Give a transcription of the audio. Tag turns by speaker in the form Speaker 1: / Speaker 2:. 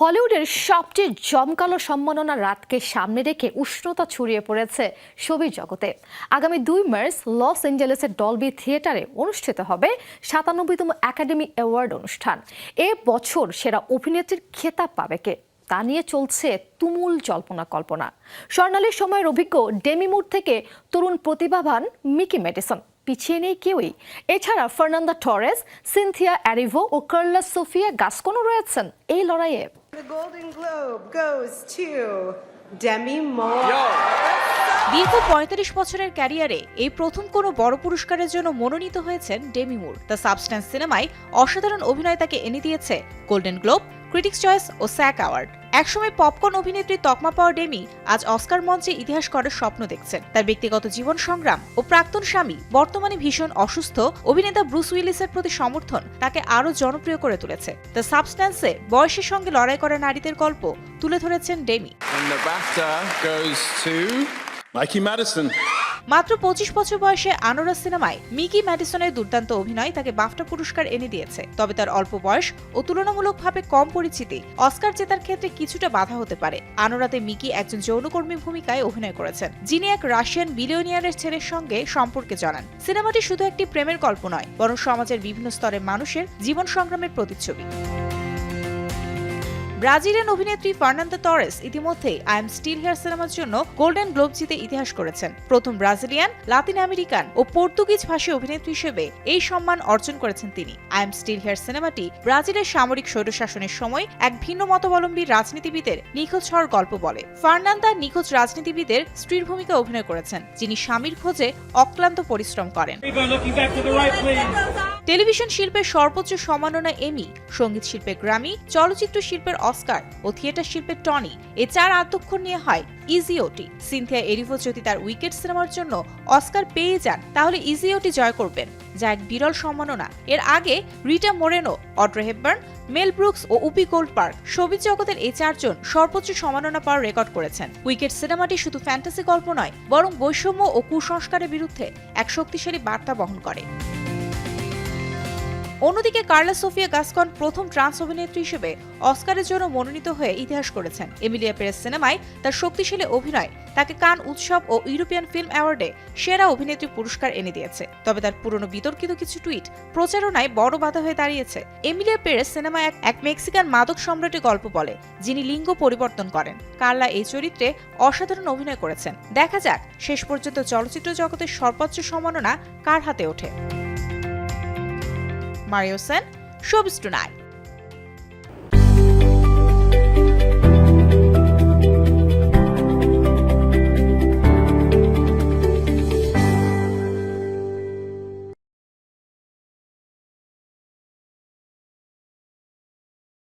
Speaker 1: হলিউডের সবচেয়ে জমকালো সম্মাননা রাতকে সামনে রেখে উষ্ণতা ছড়িয়ে পড়েছে ছবি জগতে। আগামী দুই মার্চ লস এঞ্জেলেসের ডলবি থিয়েটারে অনুষ্ঠিত হবে সাতানব্বইতম একাডেমি অ্যাওয়ার্ড অনুষ্ঠান। এ বছর সেরা অভিনেত্রীর খেতাব পাবে কে? তা নিয়ে চলছে তুমুল জল্পনা কল্পনা। স্বর্ণালীর সময়ের অভিজ্ঞ ডেমিমুর থেকে তরুণ প্রতিভাবান মিকি মেডিসন পিছিয়ে নেই কেউই। এছাড়া ফার্নান্দা টরেস, সিনথিয়া অ্যারিভো ও কার্লা সোফিয়া গাসকোনো রয়েছেন এই লড়াইয়ে।
Speaker 2: The Golden Globe goes to Demi Moore.
Speaker 3: দীর্ঘ পঁয়তাল্লিশ বছরের ক্যারিয়ারে এই প্রথম কোনো বড় পুরস্কারের জন্য মনোনীত হয়েছেন ডেমি মুর দ্য সাবস্ট্যান্স সিনেমায় অসাধারণ অভিনয় তাকে এনে দিয়েছে গোল্ডেন গ্লোব ক্রিটিক্স চয়েস ও স্যাক অ্যাওয়ার্ড একসময় পপকর্ন অভিনেত্রী তকমা পাওয়া ডেমি আজ অস্কার মঞ্চে ইতিহাস করার স্বপ্ন দেখছেন। তার ব্যক্তিগত জীবন সংগ্রাম ও প্রাক্তন স্বামী বর্তমানে ভীষণ অসুস্থ, অভিনেতা ব্রুস উইলিসের প্রতি সমর্থন তাকে আরও জনপ্রিয় করে তুলেছে। দ্য সাবস্ট্যান্সে বয়সের সঙ্গে লড়াই করা নারীদের গল্প তুলে ধরেছেন ডেমি।
Speaker 4: Mikey Madison.
Speaker 3: মাত্র পঁচিশ বছর বয়সে আনোরা সিনেমায় মিকি ম্যাডিসনের দুর্দান্ত অভিনয় তাকে বাফটা পুরস্কার এনে দিয়েছে। তবে তার অল্প বয়স ও তুলনামূলকভাবে কম পরিচিতি অস্কার জেতার ক্ষেত্রে কিছুটা বাধা হতে পারে। আনোরাতে মিকি একজন যৌনকর্মী ভূমিকায় অভিনয় করেছেন, যিনি এক রাশিয়ান বিলিয়নিয়ারের ছেলের সঙ্গে সম্পর্কে জানান। সিনেমাটি শুধু একটি প্রেমের গল্প নয়, বরং সমাজের বিভিন্ন স্তরের মানুষের জীবন সংগ্রামের প্রতিচ্ছবি। ব্রাজিলিয়ান অভিনেত্রী ফার্নান্দা টরেস ইতিমধ্যেই আই এম স্টিল হেয়ার সিনেমার জন্য গোল্ডেন গ্লোব জিতে ইতিহাস করেছেন। প্রথম ব্রাজিলিয়ান লাতিন আমেরিকান ও পর্তুগিজ ভাষী অভিনেত্রী হিসেবে এই সম্মান অর্জন করেছেন তিনি। আই এম স্টিল হেয়ার সিনেমাটি ব্রাজিলের সামরিক স্বৈরশাসনের সময় এক ভিন্ন মতাবলম্বী রাজনীতিবিদের নিখোঁজ হওয়ার গল্প বলে। ফার্নান্দা নিখোঁজ রাজনীতিবিদের স্ত্রীর ভূমিকা অভিনয় করেছেন যিনি স্বামীর খোঁজে অক্লান্ত পরিশ্রম করেন. টেলিভিশন শিল্পের সর্বোচ্চ সম্মাননা এমি সংগীত শিল্পে গ্রামি চলচ্চিত্র শিল্পের অস্কার ও থিয়েটার শিল্পের টনি। এ চার আধ্যক্ষর নিয়ে হয় ইজিওটি সিনথিয়া এরিভো যদি তার উইকেট সিনেমার জন্য অস্কার পেয়ে যান, তাহলে ইজিওটি জয় করবেন, যা এক বিরল সম্মাননা। এর আগে Rita Moreno, Audrey Hepburn, Mel Brooks ও উপি গোল্ড পার্ক সবিজ জগতের এই চারজন সর্বোচ্চ সম্মাননা পাওয়ার রেকর্ড করেছেন। উইকেট সিনেমাটি শুধু ফ্যান্টাসি গল্প নয়, বরং বৈষম্য ও কুসংস্কারের বিরুদ্ধে এক শক্তিশালী বার্তা বহন করে। অন্যদিকে কার্লা সোফিয়া গাসকন প্রথম ট্রান্স অভিনেত্রী হিসেবে অস্কারের জন্য মনোনীত হয়ে ইতিহাস করেছেন। এমিলিয়া পেরেস সিনেমায় তার শক্তিশালী অভিনয় তাকে কান উৎসব ও ইউরোপিয়ান ফিল্ম অ্যাওয়ার্ডে সেরা অভিনেত্রী পুরস্কার এনে দিয়েছে। তবে তার পুরনো বিতর্কিত কিছু টুইট প্রচারণায় বড় বাধা হয়ে দাঁড়িয়েছে। এমিলিয়া পেরেস সিনেমায় এক এক মেক্সিকান মাদক সম্রাটের গল্প বলে, যিনি লিঙ্গ পরিবর্তন করেন। কার্লা এই চরিত্রে অসাধারণ অভিনয় করেছেন। দেখা যাক, শেষ পর্যন্ত চলচ্চিত্র জগতের সর্বোচ্চ সম্মাননা কার হাতে ওঠে? Mario Sen showbiz tonight